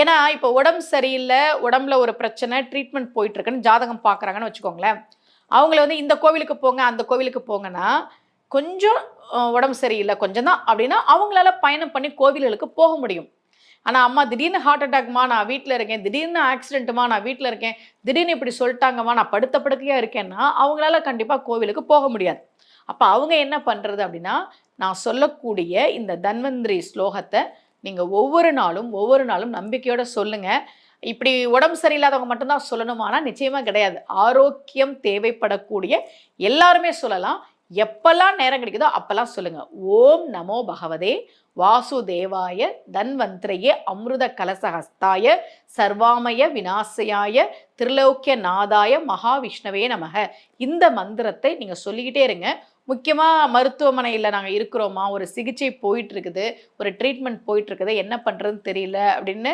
ஏன்னா இப்போ உடம்பு சரியில்லை உடம்புல ஒரு பிரச்சனை ட்ரீட்மெண்ட் போயிட்டுருக்குன்னு ஜாதகம் பார்க்குறாங்கன்னு வச்சுக்கோங்களேன். அவங்கள வந்து இந்த கோவிலுக்கு போங்க அந்த கோவிலுக்கு போங்கன்னா கொஞ்சம் உடம்பு சரியில்லை கொஞ்சம் தான் அப்படின்னா அவங்களால பயணம் பண்ணி கோவில்களுக்கு போக முடியும். ஆனால் அம்மா திடீர்னு ஹார்ட் அட்டாக்மா நான் வீட்டில் இருக்கேன் திடீர்னு ஆக்சிடென்ட்டுமா நான் வீட்டில் இருக்கேன் திடீர்னு இப்படி சொல்லிட்டாங்கம்மா நான் படுத்த படுக்கையாக இருக்கேன்னா அவங்களால கண்டிப்பாக கோவிலுக்கு போக முடியாது. அப்போ அவங்க என்ன பண்ணுறது அப்படின்னா நான் சொல்லக்கூடிய இந்த தன்வந்திரி ஸ்லோகத்தை நீங்கள் ஒவ்வொரு நாளும் ஒவ்வொரு நாளும் நம்பிக்கையோட சொல்லுங்கள் இப்படி உடம்பு சரியில்லாதவங்க மட்டும்தான் சொல்லணுமானா நிச்சயமாக கிடையாது. ஆரோக்கியம் தேவைப்படக்கூடிய எல்லாருமே சொல்லலாம். எப்பெல்லாம் நேரம் கிடைக்குதோ அப்பெல்லாம் சொல்லுங்க. ஓம் நமோ பகவதே வாசுதேவாய தன்வந்திரையே அமிர்த கலசஹஸ்தாய சர்வாமய விநாசையாய திரிலோக்கிய நாதாய மகாவிஷ்ணவே நமக. இந்த மந்திரத்தை நீங்கள் சொல்லிக்கிட்டே இருங்க. முக்கியமாக மருத்துவமனையில் நாங்கள் இருக்கிறோமா ஒரு சிகிச்சை போயிட்டு இருக்குது ஒரு ட்ரீட்மெண்ட் போயிட்டு இருக்குது என்ன பண்ணுறதுன்னு தெரியல அப்படின்னு